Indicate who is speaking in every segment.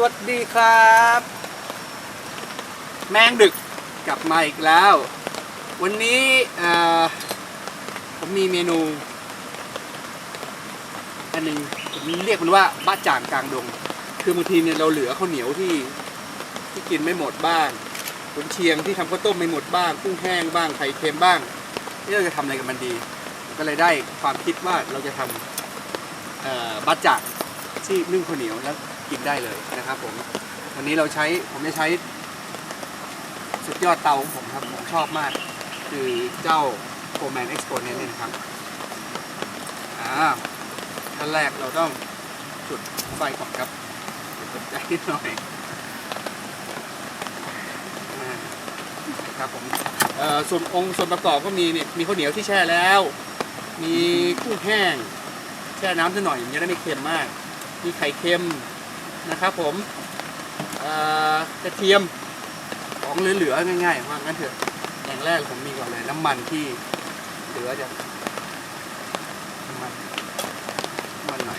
Speaker 1: สวัสดีครับ แมงดึกกลับมาอีกแล้ว วันนี้ผมมีเมนู อันหนึ่งผมเรียกมันว่าบ้าจ่างกลางดง คือบางทีเนี่ยเราเหลือข้าวเหนียวที่ที่กินไม่หมดบ้างขุนเชียงที่ทำข้าวต้มไม่หมดบ้างกุ้งแห้งบ้างไข่เค็มบ้างนี่เราจะทำอะไรกับมันดี ก็เลยได้ความคิดว่าเราจะทำบ้าจ่างที่นึ่งข้าวเหนียวแล้ว กินได้เลยนะครับผมวันนี้เราใช้ผมจะใช้ สุดยอดเตาของผมครับผมชอบมาก คือเจ้าโ m แมนเอ็กซ์โพเนนเนี่นะครับอ่าขั้นแรกเราต้องจุดไฟก่อนครับกดใจนิดหน่อยครับผมส่วนองค์ส่วนประกอบก็มีเนี่ยมีข้าวเหนียวที่แช่แล้ว มีกุ้งแห้ง แช่น้ำสักหน่อยมันจะได้ไม่เค็มมาก มีไข่เค็ม นะครับผมกระเทียมของเหลือๆง่ายๆว่างั้นเถอะอย่างแรกผมมีก่อนเลยน้ำมันที่เหลือจากน้ำมันน้ำมันหน่อย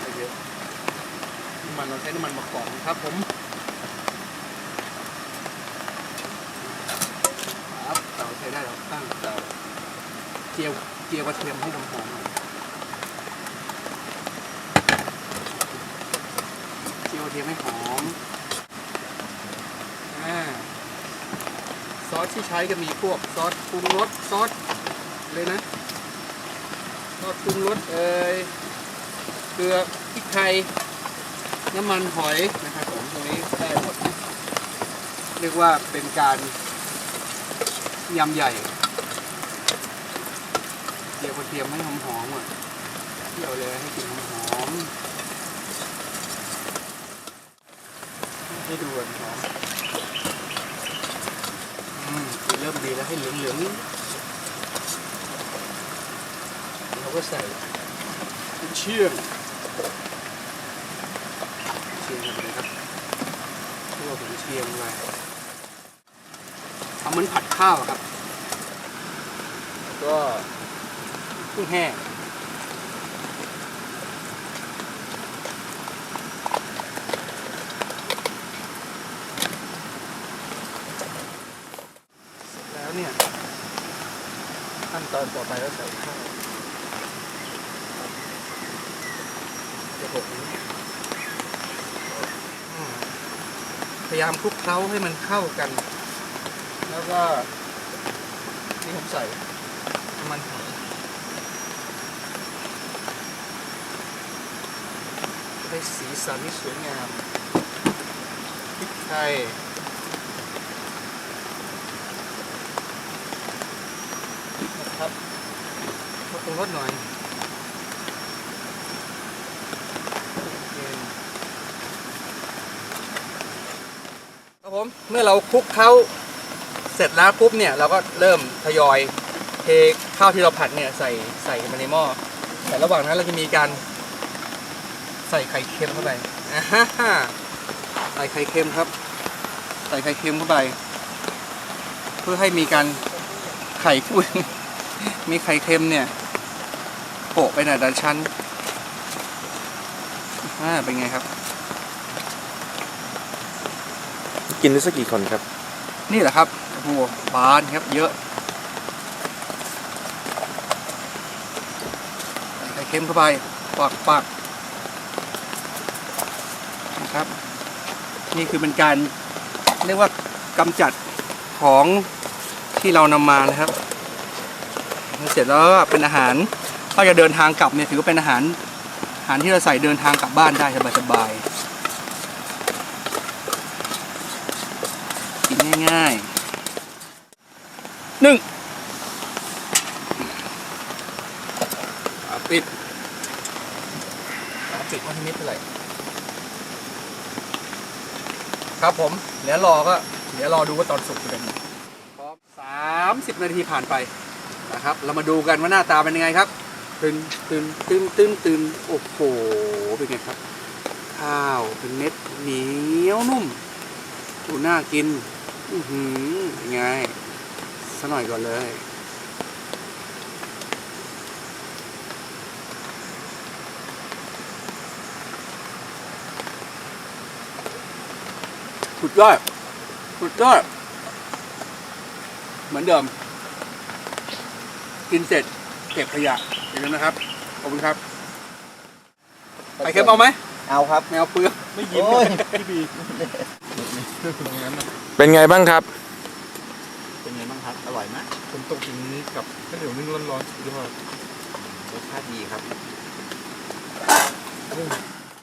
Speaker 1: ไม่เยอะน้ำมันเราใช้น้ำมันมะกอกนครับผมครับเตาใช้ได้เราตั้งเตาเจียวเจียวกระเทียมให้หอมๆหน่อย เจียวกระเทียมให้หอมอซอสที่ใช้ก็มีพวกซอสปรุงรสซอสเลยนะซอสปรุงรสเอ่ยเกลือพริกไทยน้ำมันหอยนะครับผมตรงนี้ได้หมดเรียกว่าเป็นการยำใหญ่เจียวกระเทียมให้หอมๆอะเที่ยวเลยให้กลินหอมๆ ให้ดูกันหอมอืมเริ่มดีแล้วให้เหลืองเหลืองๆเราก็ใส่เชียงเชียงลงไปเลยครับตัวกุนเชียงไปทำเหมือนผัดข้าวครับ ก็กุ้งแห้งเสร็จแล้วเนี่ย ขั้น ตอนต่อไปก็ใส่ข้าวจะหกพยายามคลุกเคล้าให้มันเข้ากัน แล้วก็นี่ผมใส่มันหอยได้สีสันที่สวยงามพริกไทย นะ ครับมาปรุงรสหน่อยครับผมเมื่อเราคลุกเคล้าเสร็จแล้วปุ๊บเนี่ยเราก็เริ่มทยอยเทข้าวที่เราผัดเนี่ยใส่ใส่มาในหม้อแต่ระหว่างนั้นเราจะมีการใส่ไข่เค็มเข้าไปอ่าฮะใส่ไข่เค็มครับ ใส่ไข่เค็มเข้าไป เพื่อให้มีการไข่คุย มีไข่เค็มเนี่ยโปะไปหน่อยด้านชั้นอ่าเป็นไงครับ
Speaker 2: กินได้สักกี่คนครับ
Speaker 1: นี่แหละครับโอ้โหบานครับเยอะใส่ไข่เค็มเข้าไปปักปักนะครับ นี่คือเป็นการเรียกว่ากำจัดของที่เรานำมานะครับ เสร็จแล้วก็เป็นอาหารถ้าจะเดินทางกลับเนี่ยถือว่าเป็นอาหารอาหารที่เราใส่เดินทางกลับบ้านได้สบายๆกินง่ายๆหนึ่งปิดปิดว่าให้มิดเท่าไหร่ครับผมเดี๋ยวรอก็เดี๋ยวรอดูว่าตอนสุกเป็นยังไงครับสามสิบนาทีผ่านไป นะครับ เรามาดูกันว่าหน้าตาเป็นยังไงครับตึนตึนตึนตึนตึนโอ้โหเป็นไงครับข้าวเป็นเม็ดเหนียวนุ่มดูน่ากิน อือหือไงสักหน่อยก่อนเลยสุดยอดสุดยอดเหมือนเดิม กินเสร็จเก็บขยะอย่างนั้นนะครับ ขอบคุณครับไข่เค็มเอาไหม
Speaker 3: เอาครับ
Speaker 1: ไม่เอาเปลือก
Speaker 3: ไม่ยิ้มเลย
Speaker 1: พี่บี
Speaker 2: เป็นไงบ้างครับ
Speaker 3: เป็นไงบ้างครับ อร่อยไหม
Speaker 4: ฝนตกอย่างนี้กับข้าวเหนียวนึ่งร้อนๆสุดยอด
Speaker 3: รสชาติดีครับ
Speaker 4: เรื่อง